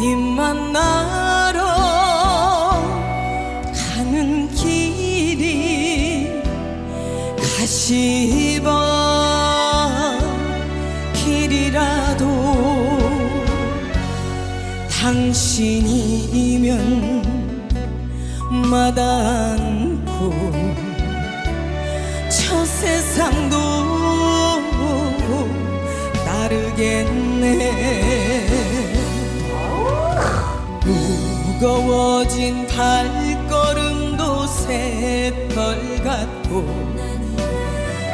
님 만나러 가는 길이 가시바 길이라도 당신이면 마다않고 저 세상도 따르겠네. 무거워진 발걸음도 새털 같고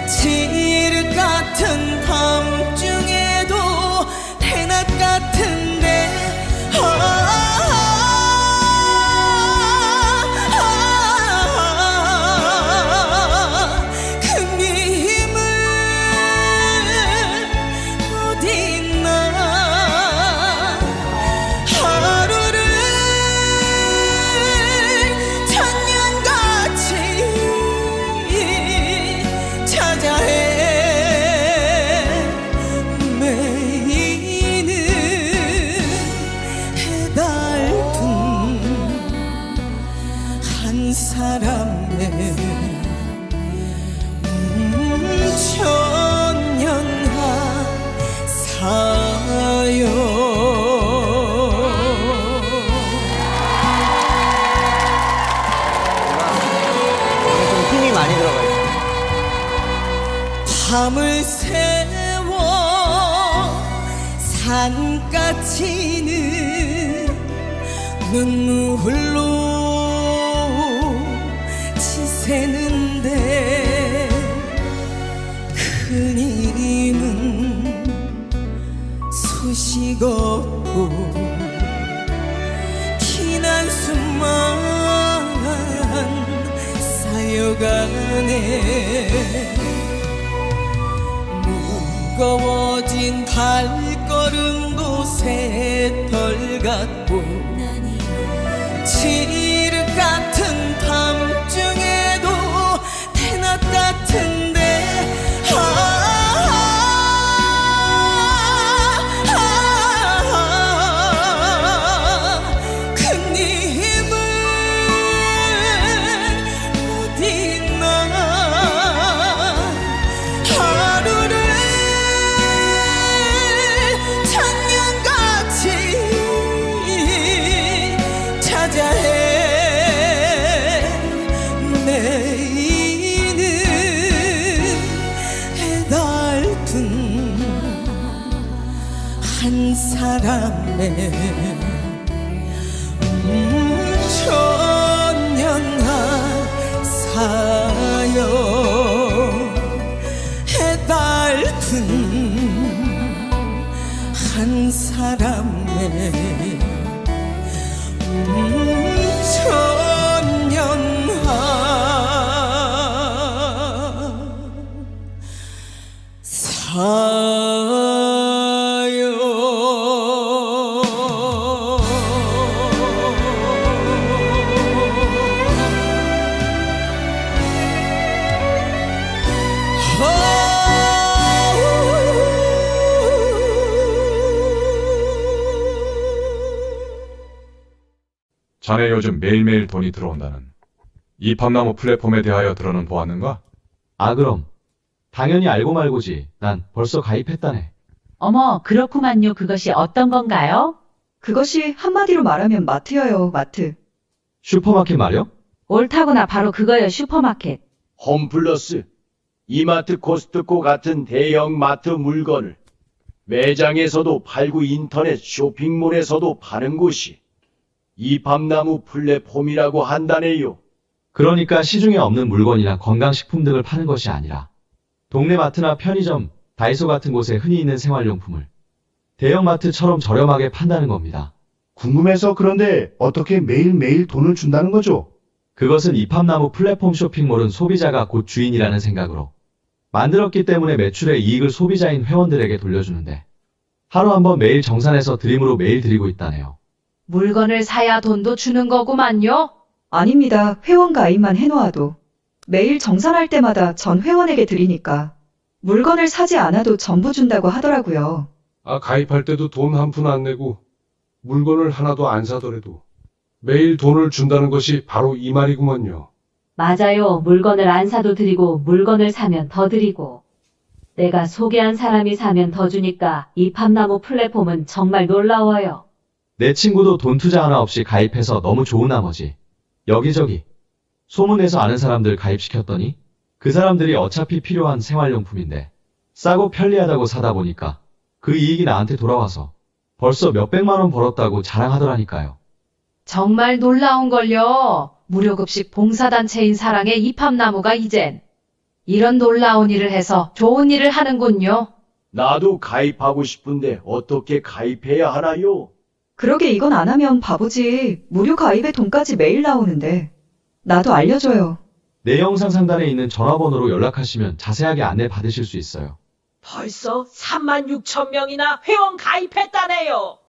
칠흑 같은 밤 천년한 사연 좀 힘이 많이 들어가 있어. 밤을 새워 산까지는 눈물로 지 새는데 그님은 소식 없고 긴 한숨만 쌓여가네 무거워진 발걸음도 새털 같고 칠 천년한 사연 해달픈 한 사람의 자네 요즘 매일매일 돈이 들어온다는 이 밤나무 플랫폼에 대하여 들어는 보았는가? 아, 그럼. 당연히 알고 말고지. 난 벌써 가입했다네. 어머, 그렇구만요. 그것이 어떤 건가요? 그것이 한마디로 말하면 마트여요, 마트. 슈퍼마켓 말이요? 옳다구나. 바로 그거요. 슈퍼마켓. 홈플러스, 이마트 코스트코 같은 대형 마트 물건을 매장에서도 팔고 인터넷 쇼핑몰에서도 파는 곳이 이 밤나무 플랫폼이라고 한다네요. 그러니까 시중에 없는 물건이나 건강식품 등을 파는 것이 아니라 동네 마트나 편의점, 다이소 같은 곳에 흔히 있는 생활용품을 대형마트처럼 저렴하게 판다는 겁니다. 궁금해서 그런데 어떻게 매일매일 돈을 준다는 거죠? 그것은 이팝나무 플랫폼 쇼핑몰은 소비자가 곧 주인이라는 생각으로 만들었기 때문에 매출의 이익을 소비자인 회원들에게 돌려주는데 하루 한 번 매일 정산해서 드림으로 매일 드리고 있다네요. 물건을 사야 돈도 주는 거구만요. 아닙니다. 회원 가입만 해놓아도. 매일 정산할 때마다 전 회원에게 드리니까. 물건을 사지 않아도 전부 준다고 하더라고요. 아, 가입할 때도 돈 한 푼 안 내고 물건을 하나도 안 사더라도 매일 돈을 준다는 것이 바로 이 말이구먼요. 맞아요. 물건을 안 사도 드리고 물건을 사면 더 드리고. 내가 소개한 사람이 사면 더 주니까 이 팝나무 플랫폼은 정말 놀라워요. 내 친구도 돈 투자 하나 없이 가입해서 너무 좋은 나머지 여기저기 소문내서 아는 사람들 가입시켰더니 그 사람들이 어차피 필요한 생활용품인데 싸고 편리하다고 사다 보니까 그 이익이 나한테 돌아와서 벌써 몇백만 원 벌었다고 자랑하더라니까요. 정말 놀라운걸요. 무료급식 봉사단체인 사랑의 이팝나무가 이젠 이런 놀라운 일을 해서 좋은 일을 하는군요. 나도 가입하고 싶은데 어떻게 가입해야 하나요? 그러게 이건 안 하면 바보지. 무료 가입에 돈까지 매일 나오는데. 나도 알려줘요. 내 영상 상단에 있는 전화번호로 연락하시면 자세하게 안내 받으실 수 있어요. 벌써 3만 6천 명이나 회원 가입했다네요.